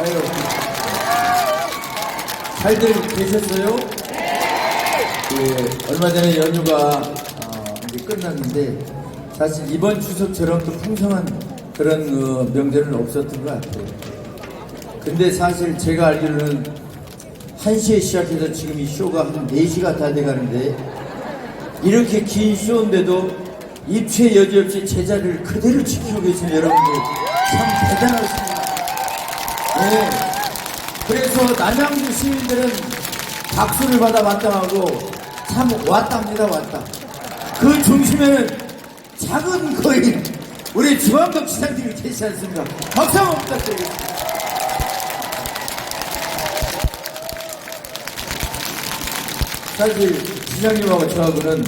아유. 잘들 계셨어요? 예, 얼마 전에 연휴가 어, 이제 끝났는데 사실 이번 추석처럼 또 풍성한 그런 어, 명절은 없었던 것 같아요. 근데 사실 제가 알기로는 1시에 시작해서 지금 이 쇼가 한 4시가 다 돼가는데 이렇게 긴 쇼인데도 입체 여지없이 제자리를 그대로 지키고 계신 여러분들 참 대단하십니다. 네. 그래서 남양주 시민들은 박수를 받아 마땅하고 참 왔답니다 왔다. 그 중심에는 작은 거인 우리 주한덕 시장님이 계시지 않습니까? 박수 한번 부탁드리겠습니다. 사실 시장님하고 저하고는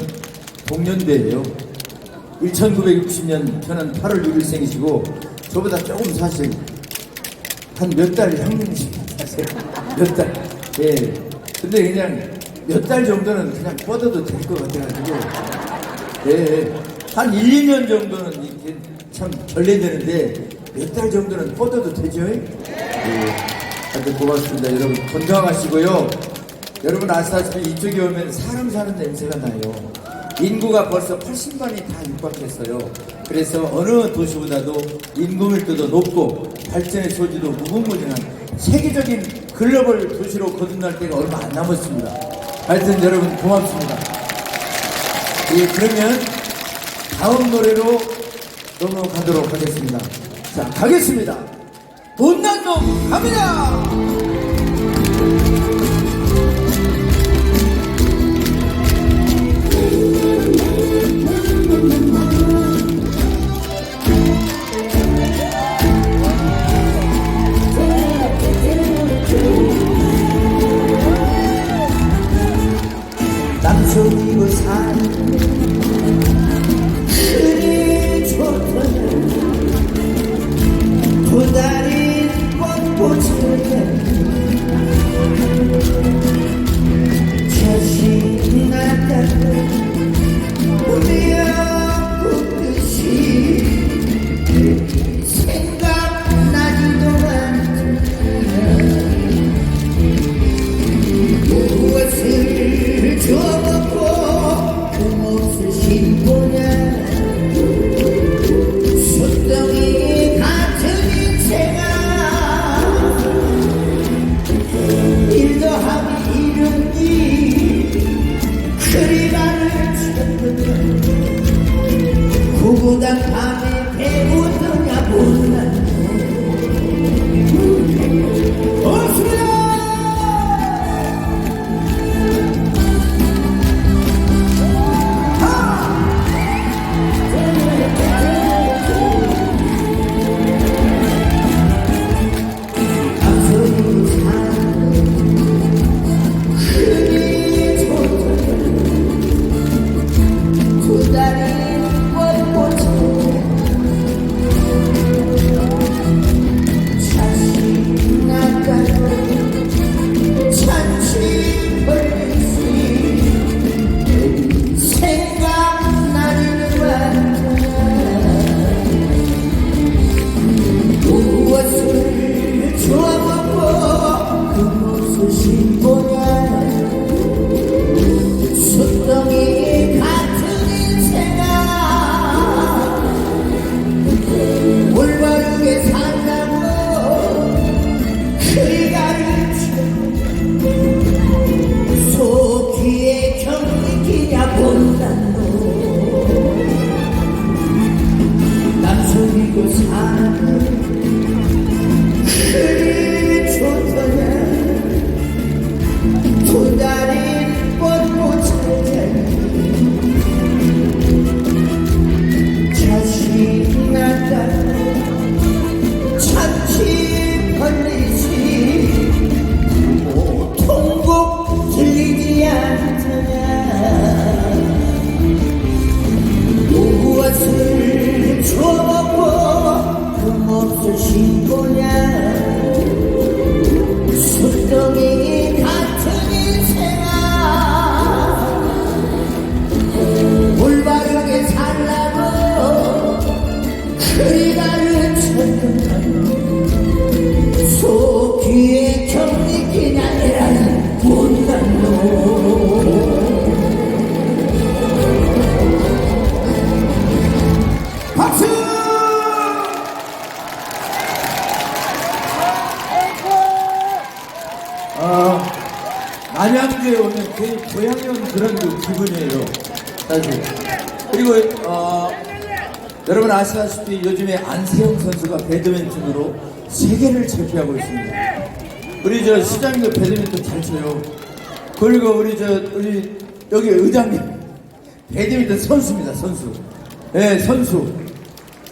동년배예요. 1960년 저는 8월 6일생이시고 저보다 조금 사실 한 몇달 형님이십니다. 사실 몇 달. 예. 근데 그냥 몇 달 정도는 그냥 뻗어도 될 것 같아가지고 예. 한 1, 2년 정도는 이렇게 참 결례되는데 몇 달 정도는 뻗어도 되죠? 예. 하여튼 고맙습니다. 여러분 건강하시고요. 여러분 아시다시피 이쪽에 오면 사람 사는 냄새가 나요. 인구가 벌써 80만이 다 육박했어요. 그래서 어느 도시보다도 인구 밀도도 높고 발전의 소지도 무궁무진한 세계적인 글로벌 도시로 거듭날 때가 얼마 안 남았습니다. 하여튼 여러분 고맙습니다. 예, 그러면 다음 노래로 넘어가도록 하겠습니다. 자, 가겠습니다. 못난 놈 갑니다! 배 두 안양주에 오면 괜히 고향에 온 그런 그 기분이에요. 사실. 그리고, 어, 여러분 아시다시피 요즘에 안세영 선수가 배드민턴으로 세계를 제패하고 있습니다. 우리 저 시장님도 배드민턴 잘 쳐요. 그리고 우리 저, 우리 여기 의장님 배드민턴 선수입니다, 선수. 예, 선수.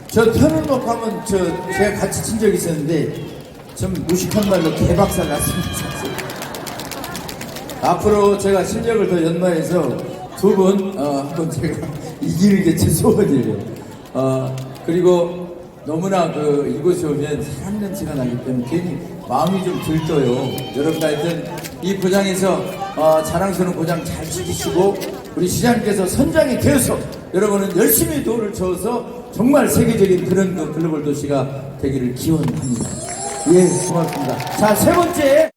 저 터널목 하면 저 제가 같이 친 적이 있었는데 좀 무식한 말로 개박살 났습니다. 앞으로 제가 실력을 더 연마해서 두 분, 어, 한번 제가 이기는 게 제 소원이에요. 어, 그리고 너무나 그 이곳에 오면 사람 냄새가 나기 때문에 괜히 마음이 좀 들떠요. 여러분 하여튼 이 고장에서 어, 자랑스러운 고장 잘 지키시고 우리 시장님께서 선장이 되어서 여러분은 열심히 도를 저어서 정말 세계적인 그런 그 글로벌 도시가 되기를 기원합니다. 예, 고맙습니다. 자, 세 번째.